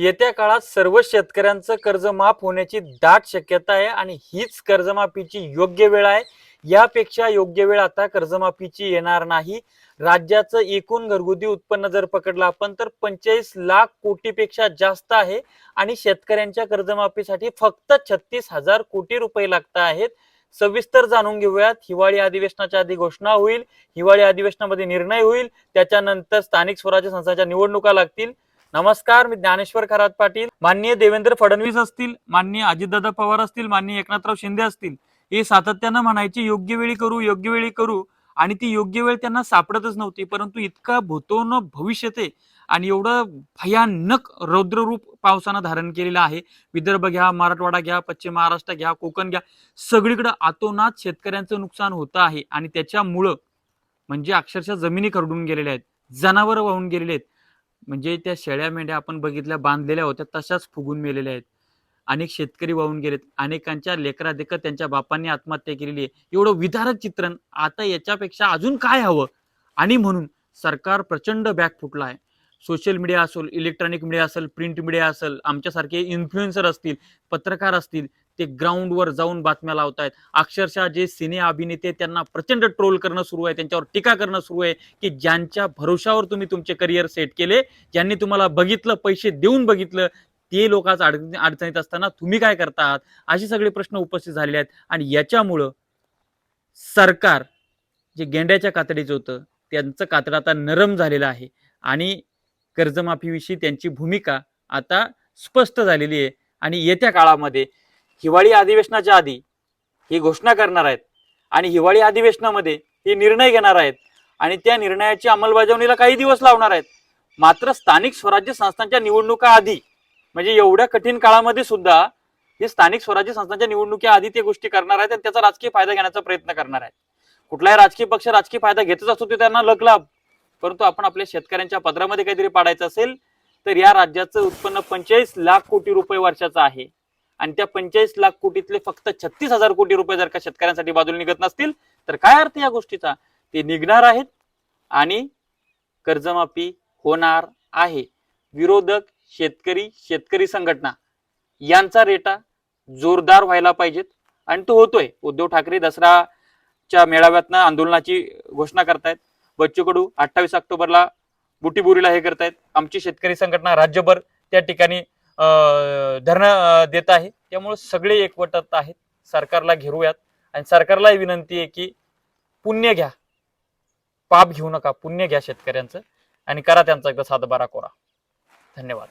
येत्या काळात सर्व शेतकऱ्यांचं कर्ज माफ होण्याची दाट शक्यता आहे आणि हीच कर्जमाफीची योग्य वेळ आहे. यापेक्षा योग्य वेळ आता कर्जमाफीची येणार नाही. राज्याचं एकूण घरगुती उत्पन्न जर पकडलं आपण तर पंचेचाळीस लाख कोटीपेक्षा जास्त आहे आणि शेतकऱ्यांच्या कर्जमाफीसाठी फक्त छत्तीस हजार कोटी रुपये लागत आहेत. सविस्तर जाणून घेऊयात. हिवाळी अधिवेशनाच्या आधी घोषणा होईल. हिवाळी अधिवेशनामध्ये निर्णय होईल. त्याच्यानंतर स्थानिक स्वराज्य संस्थांच्या निवडणुका लागतील. नमस्कार मी ज्ञानेश्वर खरात पाटील. माननीय देवेंद्र फडणवीस असतील माननीय अजितदादा पवार असतील माननीय एकनाथराव शिंदे असतील हे सातत्यानं म्हणायचे योग्य वेळी करू योग्य वेळी करू आणि ती योग्य वेळ त्यांना सापडतच नव्हती परंतु इतका भूतोन भविष्य ते आणि एवढं भयानक रौद्ररूप पावसानं धारण केलेलं आहे. विदर्भ घ्या मराठवाडा घ्या पश्चिम महाराष्ट्र घ्या कोकण घ्या सगळीकडे आतोनात शेतकऱ्यांचं नुकसान होतं आहे. आणि त्याच्यामुळं म्हणजे अक्षरशः जमिनी खरडून गेलेल्या आहेत जनावर वाहून गेलेले आहेत. म्हणजे त्या शेळ्या मेंढ्या आपण बघितल्या बांधलेल्या होत्या तशाच फुगून मेलेल्या आहेत. अनेक शेतकरी वाहून गेलेत अनेकांच्या लेकरा देखत त्यांच्या बापांनी आत्महत्या केलेली आहे. एवढं विदारक चित्रण आता याच्यापेक्षा अजून काय हवं? आणि म्हणून सरकार प्रचंड बॅक फुटला आहे. सोशल मीडिया असेल इलेक्ट्रॉनिक मीडिया असेल प्रिंट मीडिया असेल आमच्यासारखे इन्फ्लुएन्सर असतील पत्रकार असतील ते ग्राउंडवर जाऊन बातम्या लावतायत. अक्षरशः जे सिने अभिनेते त्यांना प्रचंड ट्रोल करणं सुरू आहे त्यांच्यावर टीका करणं सुरू आहे की ज्यांच्या भरोशावर तुम्ही तुमचे करिअर सेट केले ज्यांनी तुम्हाला बघितलं पैसे देऊन बघितलं ते लोक आज अडचणीत असताना तुम्ही काय करता आहात असे सगळे प्रश्न उपस्थित झालेले आहेत. आणि याच्यामुळं सरकार जे गेंड्याच्या कातडीचं होतं त्यांचं कातड आता नरम झालेलं आहे. आणि कर्जमाफीविषयी त्यांची भूमिका आता स्पष्ट झालेली आहे. आणि येत्या काळामध्ये हिवाळी अधिवेशनाच्या आधी ही घोषणा करणार आहेत आणि हिवाळी अधिवेशनामध्ये हे निर्णय घेणार आहेत आणि त्या निर्णयाची अंमलबजावणीला काही दिवस लावणार आहेत. मात्र स्थानिक स्वराज्य संस्थांच्या निवडणुका आधी म्हणजे एवढ्या कठीण काळामध्ये सुद्धा हे स्थानिक स्वराज्य संस्थांच्या निवडणुकीआधी आधी ते गोष्टी करणार आहेत आणि त्याचा राजकीय फायदा घेण्याचा प्रयत्न करणार आहेत. कुठलाही राजकीय पक्ष राजकीय फायदा घेतच असतो ते त्यांना लग लाभ परंतु आपण आपल्या शेतकऱ्यांच्या पदरामध्ये काहीतरी पाडायचं असेल तर या राज्याचं उत्पन्न पंचेचाळीस लाख कोटी रुपये वर्षाचं आहे. आणि त्या पंचेचाळीस लाख कोटीतले फक्त छत्तीस हजार कोटी रुपये जर का शेतकऱ्यांसाठी बाजूला निघत नसतील तर काय अर्थ या गोष्टीचा? ते निघणार आहेत आणि कर्जमाफी होणार आहे. विरोधक शेतकरी शेतकरी संघटना यांचा रेटा जोरदार व्हायला पाहिजेत. आणि तो होतोय. उद्धव ठाकरे दसराच्या मेळाव्यातनं आंदोलनाची घोषणा करतायत. बच्चू कडू अठ्ठावीस ऑक्टोबरला बुटीबुरीला हे करतायत. आमची शेतकरी संघटना राज्यभर त्या ठिकाणी धरणं देत आहे. त्यामुळे सगळे एकवटत आहेत. सरकारला घेरूयात. आणि सरकारलाही विनंती आहे की पुण्य घ्या. पाप घेऊ नका. पुण्य घ्या शेतकऱ्यांचं. आणि करा त्यांचा एकदा सातबारा कोरा. धन्यवाद.